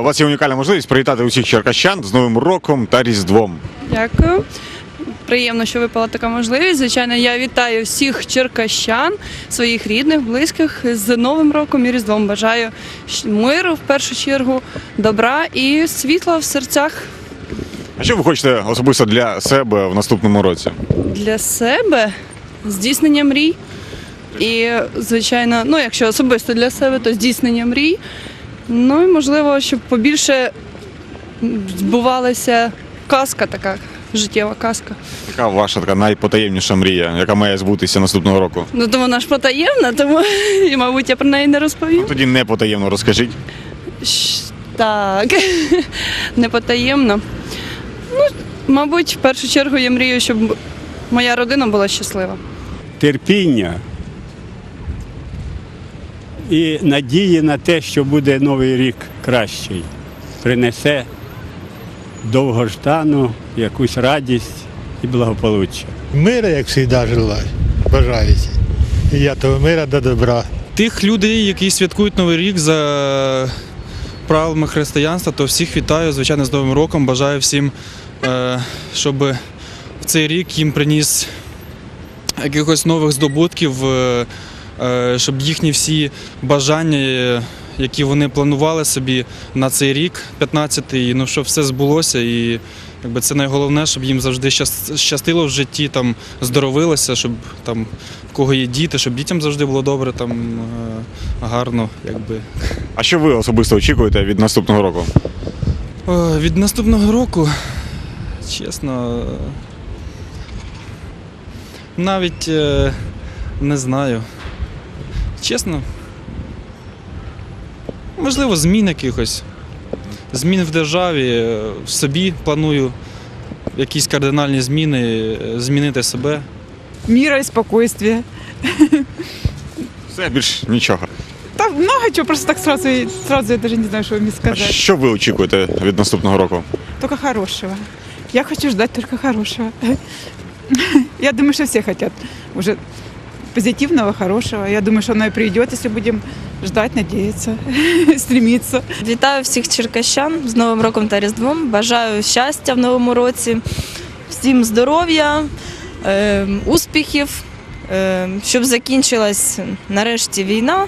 У вас є унікальна можливість привітати усіх черкащан з Новим роком та Різдвом. Дякую. Приємно, що випала така можливість. Звичайно, я вітаю всіх черкащан, своїх рідних, близьких з Новим роком і Різдвом. Бажаю миру в першу чергу, добра і світла в серцях А що ви хочете особисто для себе в наступному році? для себе, здійснення мрій. І, звичайно, ну, якщо особисто для себе, то здійснення мрій. Ну і можливо, щоб побільше збувалася казка така, життєва казка. Яка ваша така найпотаємніша мрія, яка має збутися наступного року? Ну, то вона ж потаємна, тому, і, мабуть, я про неї не розповім. Тоді не потаємно розкажіть. Щ- Так, не потаємно. Ну, мабуть, в першу чергу я мрію, щоб моя родина була щаслива. терпіння і надії на те, що буде новий рік кращий, принесе довгождану якусь радість і благополуччя. Мира, як завжди, желаю, бажається. І я того мира до добра. Тих людей, які святкують Новий рік за правилами християнства, то всіх вітаю, звичайно, з Новим роком. Бажаю всім, е, щоб в цей рік їм приніс якихось нових здобутків, е, щоб їхні всі бажання, е, які вони планували собі на цей рік, 15-й, ну щоб все збулося. І якби це найголовніше, щоб їм завжди щастило в житті, там здоровилося, щоб там в кого є діти, щоб дітям завжди було добре, там е, гарно, якби. А що ви особисто очікуєте від наступного року? Е, Від наступного року, чесно, е, навіть е, не знаю. Чесно. Можливо, змін якихось. Змін в державі, е, в собі планую якісь кардинальні зміни, е, змінити себе. мира и спокойствия. Все більш нічого. Там много чего, просто так сразу, сразу я даже не знаю, что вам А що ви очікуєте від наступного року? Только хорошего. Я хочу ждать только хорошего. Я думаю, что все хотят уже позитивного, хорошего. Я думаю, что оно и придет, если будем ждать, надеяться, стремиться. Вітаю всіх черкащан з Новим роком та Різдвом. Бажаю щастя в новому році, всім здоров'я, е, успіхів, е, щоб закінчилась нарешті війна.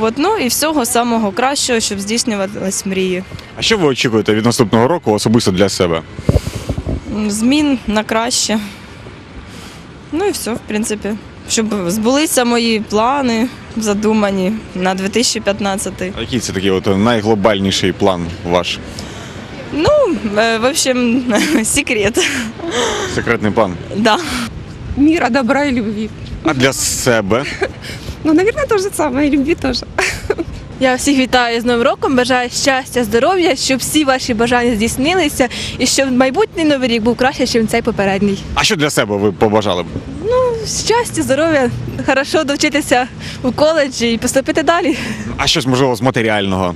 От, ну і всього самого кращого, щоб здійснювались мрії. А що ви очікуєте від наступного року особисто для себе? Змін на краще. Ну і все, в принципі. Щоб збулися мої плани задумані на 2015. А який це такий от найглобальніший план ваш? Ну, е, в общем, секрет. Секретний план? Да. мира, добра и любви. А для себе? Ну, наверное, то же самое, и любви тоже. Я всіх вітаю з Новим роком, бажаю щастя, здоров'я, щоб всі ваші бажання здійснилися і щоб майбутній новий рік був краще, ніж цей попередній. А що для себе ви побажали б? Щастя, здоров'я, хорошо довчитися у коледжі і поступити далі. А щось можливо з матеріального?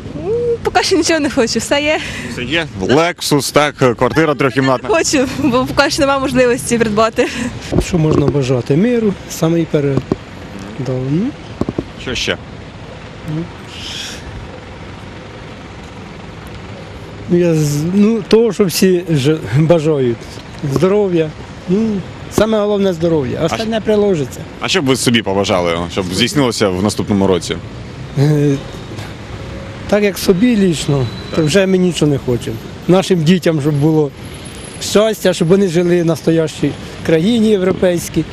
Поки що нічого не хочу. Все є. Це є Лексус, так, квартира трьохкімнатна. Хочу, бо поки що немає можливості придбати. Що можна бажати? Миру, саме перед. Да, ну, Що ще? ну, я, з- ну, того, що всі ж, бажають. Здоров'я. Ну, саме головне здоров'я. Остальне приложиться. А що б ви собі побажали, щоб здійснилося в наступному році? Е, Так як собі лічно, то вже ми нічого не хочемо. Нашим дітям, щоб було щастя, щоб вони жили в настоящій країні європейській,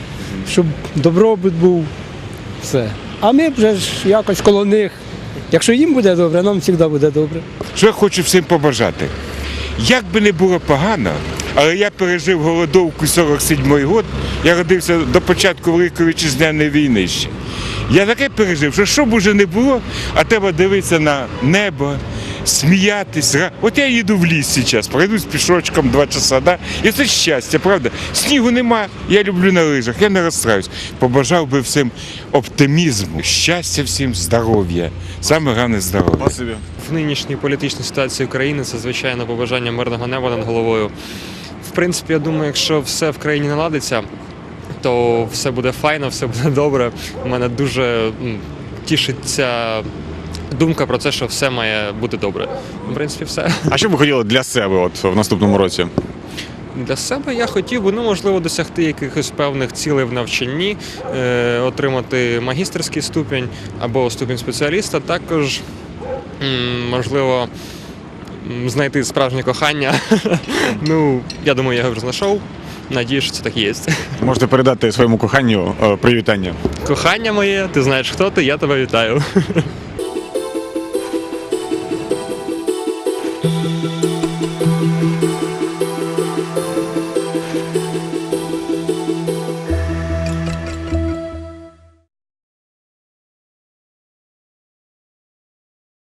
щоб добробут був. Все. А ми вже ж якось коло них. Якщо їм буде добре, нам завжди буде добре. Що я хочу всім побажати? Як би не було погано, але я пережив голодовку 47-й год, я родився до початку Великої вітчизняної війни ще. Я таке пережив, що що б уже не було, а треба дивитися на небо, сміятись. От я їду в ліс зараз, пройдусь пішочком два часа, да? і це щастя, правда? Снігу нема, я люблю на лижах, я не розстраюсь. Побажав би всім оптимізму, щастя всім, здоров'я. Саме головне здоров'я. В нинішній політичній ситуації України це звичайно побажання мирного неба над головою. В принципі, я думаю, якщо все в країні наладиться, то все буде файно, все буде добре. У мене дуже тішиться думка про те, що все має бути добре. В принципі, все. А що б ви хотіли для себе от в наступному році? Для себе я хотів би, ну, можливо, досягти якихось певних цілей в навчанні, е, отримати магістерський ступінь або ступінь спеціаліста. Також, можливо, знайти справжнє кохання. ну, я думаю, я його вже знайшов. Надію, що це так і є. Можете передати своєму коханню е, привітання. Кохання моє, ти знаєш, хто ти, я тебе вітаю.